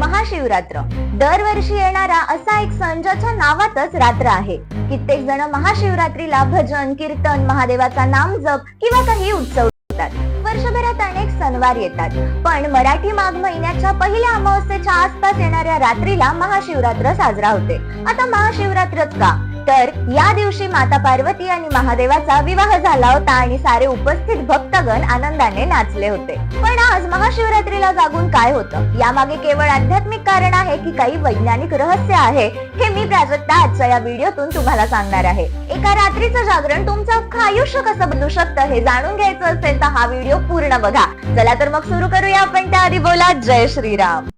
महाशिवरात्र. दरवर्षी येणारा असा एक सण ज्याच्या नावातच रात्र आहे. कित्येक जण महाशिवरात्रीला भजन कीर्तन महादेवाचा नाम जप किंवा काही उत्सव ठेवतात वर्षभरात अनेक सणवार येतात. पण मराठी माघ महिन्याच्या पहिल्या अमावस्येच्या आसपास येणाऱ्या रात्रीला महाशिवरात्र साजरा होते. आता महाशिवरात्र का? तर या दिवशी माता पार्वती आणि महादेवाचा विवाह झाला होता आणि सारे उपस्थित भक्तगण आनंदाने नाचले होते. पण आज महाशिवरात्रीला जागून काय होतं? यामागे केवळ आध्यात्मिक कारण आहे की काही वैज्ञानिक रहस्य आहे हे मी प्राजक्ता आजच्या या व्हिडिओतून तुम्हाला सांगणार आहे. एका रात्रीचं जागरण तुमचं अख्खं आयुष्य कसं बदलू शकतं हे जाणून घ्यायचं असेल तर हा व्हिडिओ पूर्ण बघा. चला तर मग सुरू करूया आपण त्याआधी बोला. जय श्रीराम.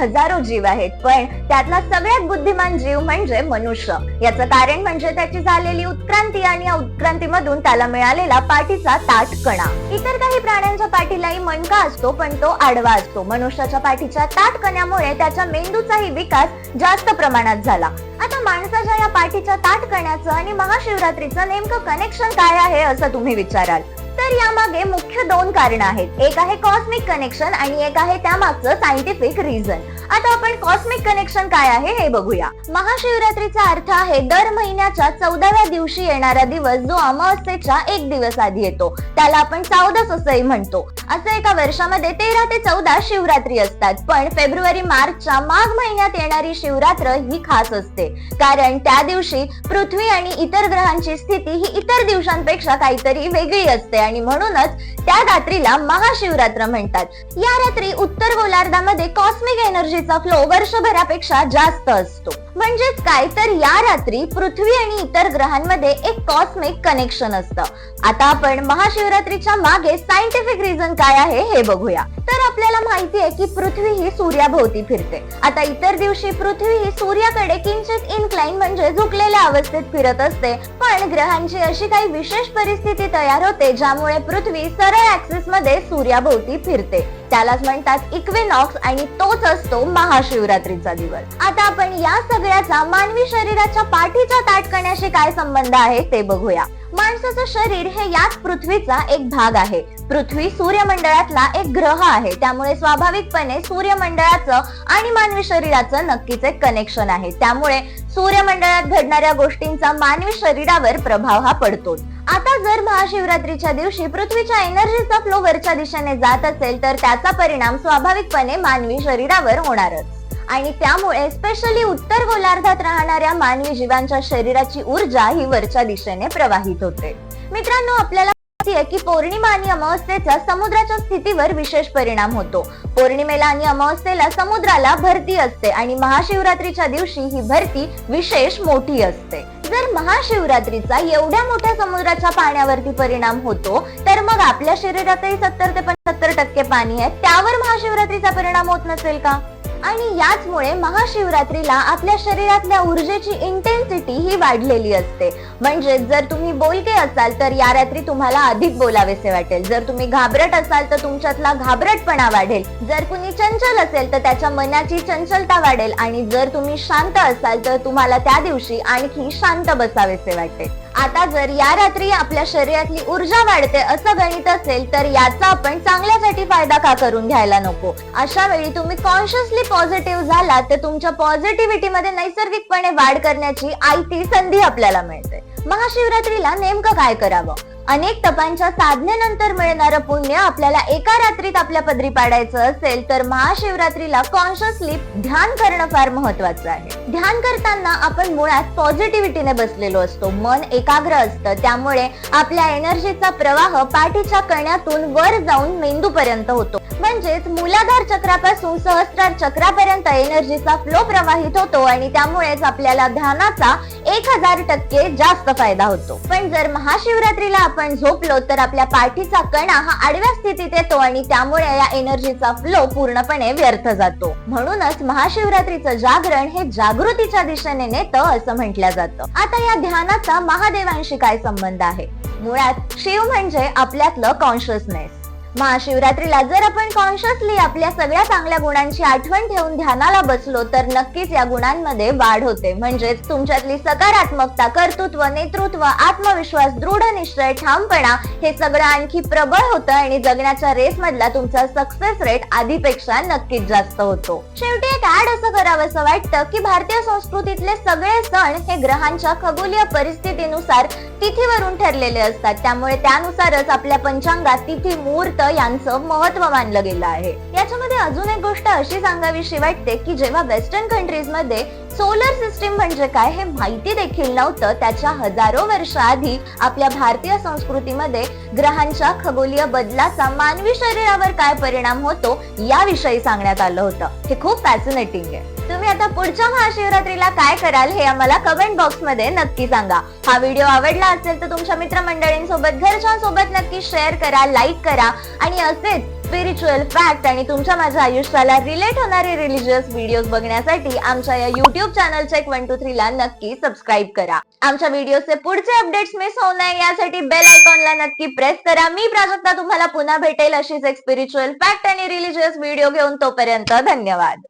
हजारो जीव आहेत पण त्यातला सगळ्यात बुद्धिमान जीव म्हणजे मनुष्य. याचं कारण म्हणजे त्याची झालेली उत्क्रांती आणि या उत्क्रांतीमधून त्याला मिळालेला पाठीचा ताट कणा इतर काही प्राण्यांच्या पाठीलाही मणका असतो पण तो आडवा असतो. मनुष्याच्या पाठीच्या ताट कण्यामुळे त्याच्या मेंदूचाही विकास जास्त प्रमाणात झाला. आता माणसाच्या या पाठीच्या ताट कण्याचं आणि महाशिवरात्रीचं नेमकं कनेक्शन काय आहे असं तुम्ही विचाराल. तर यामागे मुख्य दोन कारण आहेत. एक आहे कॉस्मिक कनेक्शन आणि एक आहे त्यामागचं सायंटिफिक रिझन आता आपण कॉस्मिक कनेक्शन काय आहे हे बघूया. महाशिवरात्रीचा अर्थ आहे दर महिन्याच्या चौदाव्या दिवशी येणारा दिवस जो अमावस्येच्या एक दिवस आधी येतो. त्याला आपण चौदस असंही म्हणतो. असं एका वर्षामध्ये तेरा ते चौदा शिवरात्री असतात. पण फेब्रुवारी मार्चच्या माघ महिन्यात येणारी शिवरात्र ही खास असते. कारण त्या दिवशी पृथ्वी आणि इतर ग्रहांची स्थिती ही इतर दिवसांपेक्षा काहीतरी वेगळी असते आणि म्हणूनच त्या रात्रीला महाशिवरात्र म्हणतात. या रात्री उत्तर गोलार्धामध्ये कॉस्मिक एनर्जीचा फ्लो वर्षभरापेक्षा जास्त असतो. म्हणजेच काय तर या रात्री पृथ्वी आणि इतर ग्रहांमध्ये एक कॉस्मिक कनेक्शन असतं. आता आपण महाशिवरात्रीच्या मागे सायंटिफिक रिझन काय आहे हे बघूया. तर आपल्याला माहिती आहे की पृथ्वी ही सूर्याभोवती फिरते. आता इतर दिवशी पृथ्वी ही सूर्याकडे किंचित इनक्लाइन म्हणजे झुकलेल्या अवस्थेत फिरत असते. पण ग्रहांची अशी काही विशेष परिस्थिती तयार होते ज्यामुळे पृथ्वी सरळ ऍक्सिसमध्ये सूर्याभोवती फिरते. त्यालाच म्हणतात इक्विनॉक्स आणि तोच असतो महाशिवरात्रीचा दिवस. आता आपण या सगळ्याचा मानवी शरीराच्या पाठीच्या ताटकण्याशी काय संबंध आहे ते बघूया. माणसाचं शरीर हे याच पृथ्वीचा एक भाग आहे. पृथ्वी सूर्यमंडळातला एक ग्रह आहे. त्यामुळे स्वाभाविकपणे सूर्यमंडळाचं आणि मानवी शरीराचं नक्कीच एक कनेक्शन आहे. त्यामुळे सूर्यमंडळात घडणाऱ्या गोष्टींचा मानवी शरीरावर प्रभाव हा पडतो आता जर महाशिवरात्रीच्या दिवशी पृथ्वीच्या एनर्जीचा फ्लो वरच्या दिशेने जात असेल तर त्याचा परिणाम स्वाभाविकपणे मानवी शरीरावर होणारच. आणि त्यामुळे स्पेशली उत्तर गोलार्धात राहणाऱ्या मानवी जीवांच्या शरीराची ऊर्जा ही वरच्या दिशेने प्रवाहित होते. मित्रांनो आपल्याला की पौर्णिमा आणि अमावस्येचा समुद्राच्या स्थितीवर विशेष परिणाम होतो. पौर्णिमेला आणि अमावस्येला समुद्राला भरती असते आणि महाशिवरात्रीच्या दिवशी ही भरती विशेष मोठी असते. जर महाशिवरात्रीचा एवढ्या मोठ्या समुद्राच्या पाण्यावरती परिणाम होतो तर मग आपल्या शरीरातही सत्तर ते पंच्याहत्तर टक्के पाणी आहे. त्यावर महाशिवरात्रीचा परिणाम होत नसेल का? आणि याचमुळे महाशिवरात्रीला आपल्या शरीरातल्या ऊर्जेची इंटेन्सिटी ही वाढलेली असते. म्हणजे जर तुम्ही बोलके असाल तर या रात्री तुम्हाला अधिक बोलावेसे वाटेल. जर तुम्ही घाबरट असाल तर तुमच्यातला घाबरटपणा वाढेल. जर कुणी चंचल असेल तर त्याच्या मनाची चंचलता वाढेल. आणि जर तुम्ही शांत असाल तर तुम्हाला त्या दिवशी आणखी शांत बसावेसे वाटेल. आता जर या रात्री आपल्या शरीरातली ऊर्जा वाढते असं गणित असेल तर याचा आपण चांगल्यासाठी फायदा का करून घ्यायला नको? अशा वेळी तुम्ही कॉन्शियसली पॉझिटिव्ह झाला तर तुमच्या पॉझिटिव्हिटी मध्ये नैसर्गिकपणे वाढ करण्याची आयती संधी आपल्याला मिळते. महाशिवरात्रीला नेमकं काय करावं? अनेक तपांच्या साधनेनंतर मिळणारं पुण्य आपल्याला एका रात्रीत आपल्या पदरी पाडायचं असेल तर महाशिवरात्रीला कॉन्शियसली ध्यान करणं फार महत्वाचं आहे. ध्यान करताना आपण मुळात पॉझिटिव्हिटीने बसलेलो असतो. मन एकाग्र असतं. त्यामुळे आपल्या एनर्जीचा प्रवाह पाठीच्या कण्यातून वर जाऊन मेंदूपर्यंत होतो. म्हणजेच मूलाधार चक्रापासून सहस्त्रार चक्रापर्यंत एनर्जीचा फ्लो प्रवाहित होतो आणि त्यामुळेच आपल्याला ध्यानाचा एक हजार टक्के जास्त फायदा होतो. पण जर महाशिवरात्रीला आपण झोपलो तर आपल्या पाठीचा कणा हा आडव्या स्थितीत येतो आणि त्यामुळे या एनर्जीचा फ्लो पूर्णपणे व्यर्थ जातो. म्हणूनच महाशिवरात्रीचं जागरण हे जागृतीच्या दिशेने नेतं असं म्हटलं जातं. आता या ध्यानाचा महादेवांशी काय संबंध आहे? मुळात शिव म्हणजे आपल्यातलं कॉन्शियसनेस महाशिवरात्रीला जर आपण कॉन्शियसली आपल्या सगळ्या चांगल्या गुणांची आठवण ठेवून ध्यानाला बसलो तर नक्कीच या गुणांमध्ये वाढ होते. म्हणजेच तुमच्यातली सकारात्मकता कर्तृत्व नेतृत्व आत्मविश्वास दृढ निश्चय ठामपणा हे सगळं आणखी प्रबळ होतं आणि जगण्याच्या रेस मधला तुमचा सक्सेस रेट आधीपेक्षा नक्कीच जास्त होतो. शेवटी एक ऍड असं करावं असं वाटतं की भारतीय संस्कृतीतले सगळे सण हे ग्रहांच्या खगोलीय परिस्थितीनुसार तिथीवरून ठरलेले असतात. त्यामुळे त्यानुसारच आपल्या पंचांगात तिथी मुहूर्त यांचं महत्त्व मानलं गेलं आहे. याच्यामध्ये अजून एक गोष्ट अशी सांगावीशी वाटते की जेव्हा वेस्टर्न कंट्रीजमध्ये सोलर सिस्टीम म्हणजे काय हे माहिती देखील नव्हतं. त्याच्या हजारो वर्ष आधी आपल्या भारतीय संस्कृतीमध्ये ग्रहांच्या खगोलीय बदलाचा मानवी शरीरावर काय परिणाम होतो याविषयी सांगण्यात आलं होतं. हे खूप फॅसिनेटिंग आहे. तुम्ही आता पुढच्या महाशिवरात्रीला काय कराल हे आम्हाला कमेंट बॉक्समध्ये नक्की सांगा. हा व्हिडिओ आवडला असेल तर तुमच्या मित्रमंडळींसोबत घरच्यांसोबत नक्की शेअर करा लाईक करा. आणि असेच स्पिरिच्युअल फॅक्ट आणि तुमच्या माझ्या आयुष्याला रिलेट होणारे रिलिजियस व्हिडिओज बघण्यासाठी आमच्या या YouTube channel check one two three ला नक्की सबस्क्राईब करा. आमच्या व्हिडिओचे पुढचे अपडेट्स मिस होऊ नये यासाठी बेल आयकॉनला नक्की प्रेस करा. मी प्राजक्ता तुम्हाला पुन्हा भेटेल अशीच एक स्पिरिच्युअल फॅक्ट आणि रिलिजियस व्हिडिओ घेऊन तोपर्यंत धन्यवाद.